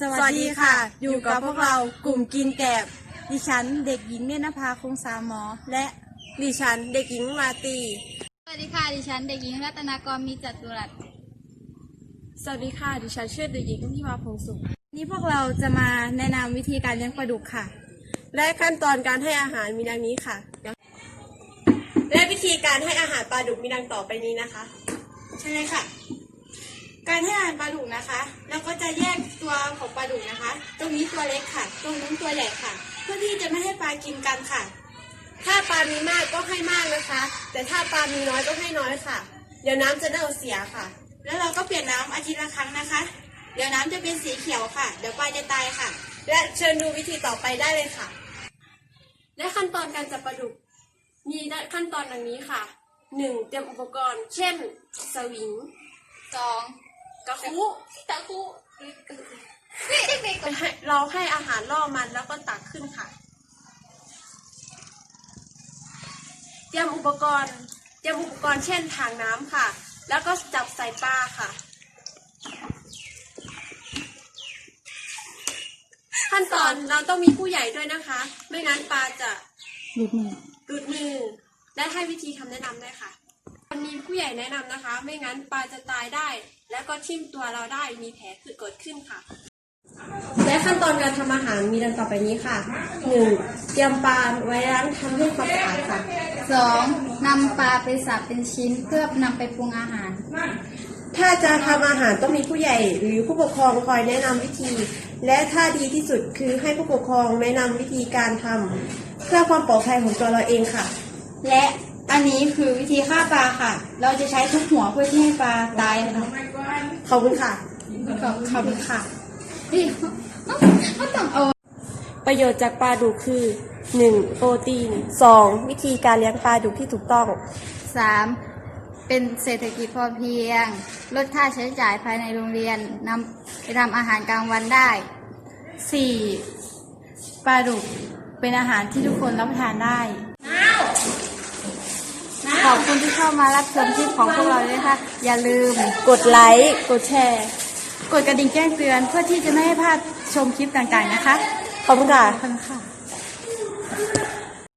สวัสดีค่ะ อยู่กับพวกเรากลุ่มกินแกบดิฉันเด็กหญิงเนตรนภาคงสามหมอ และดิฉันเด็กหญิงมาตี สวัสดีค่ะ ดิฉันเด็กหญิงรัตนากรมีจัตุรัสสวัสดีค่ะ ดิฉันชื่อเด็กหญิงที่มาพงสุขนี่พวกเราจะมาแนะนำวิธีการเลี้ยงปลาดุกค่ะ และขั้นตอนการให้อาหารมีดังนี้ค่ะ และวิธีการให้อาหารปลาดุกมีดังต่อไปนี้นะคะ ใช่เลยค่ะ การให้อาหารปลาดุกนะคะ แล้วก็จะแยกตัวของปลาดุกนะคะ ตรงนี้ตัวเล็กค่ะ ตรงนู้นตัวใหญ่ค่ะ เพื่อที่จะไม่ให้ปลากินกันค่ะ ถ้าปลามีมากก็ให้มากนะคะ แต่ถ้าปลามีน้อยก็ให้น้อยค่ะ เดี๋ยวน้ำจะเน่าเสียค่ะ แล้วเราก็เปลี่ยนน้ำอาทิตย์ละครั้งนะคะ เดี๋ยวน้ำจะเป็นสีเขียวค่ะ เดี๋ยวปลาจะตายค่ะ และเชิญดูวิธีต่อไปได้เลยค่ะ และขั้นตอนการจับปลาดุก มีขั้นตอนดังนี้ค่ะ 1. เตรียมอุปกรณ์ เช่น สวิง 2. ตะคุตะคุเราให้อาหารล่อมันแล้วก็ตักขึ้นค่ะเตรียมอุปกรณ์เตรียมอุปกรณ์เช่นถังน้ำค่ะ แล้วก็จับใส่ปลาค่ะ ขั้นตอนเราต้องมีผู้ใหญ่ด้วยนะคะ ไม่งั้นปลาจะดุดมือดุดมือ และให้วิธีคำแนะนำด้ค่ะ มีผู้ใหญ่แนะนำนะคะ ไม่งั้นปลาจะตายได้ แล้วก็ทิ่มตัวเราได้มีแผลคือเกิดขึ้นค่ะ และขั้นตอนการทำอาหารมีดังต่อไปนี้ค่ะ 1. เตรียมปลาไว้ล้างทำให้ความสะอาดค่ะสองนำปลาไปสับเป็นชิ้นเพื่อนำไปปรุงอาหาร ถ้าจะทำอาหารต้องมีผู้ใหญ่หรือผู้ปกครองคอยแนะนำวิธี และถ้าดีที่สุดคือให้ผู้ปกครองแนะนำวิธีการทำเพื่อความปลอดภัยของตัวเราเองค่ะ และ อันนี้คือวิธีฆ่าปลาค่ะ เราจะใช้ทุกหัวเพื่อที่ให้ปลาตายนะคะขอบคุณค่ะขอบคุณค่ะนี่เขาต้องเอาประโยชน์จากปลาดุกคือ 1. โปรตีน 2. วิธีการเลี้ยงปลาดุกที่ถูกต้องสามเป็นเศรษฐกิจพอเพียง ลดค่าใช้จ่ายภายในโรงเรียนนำไปทำอาหารกลางวันได้ 4. ปลาดุกเป็นอาหารที่ทุกคนรับประทานได้ ขอบคุณที่เข้ามารับชมคลิปของพวกเราด้วยค่ะอย่าลืมกดไลค์กดแชร์ กดกระดิ่งแจ้งเตือนเพื่อที่จะไม่ให้พลาดชมคลิปต่างๆนะคะ ขอบคุณค่ะ ขอบคุณค่ะ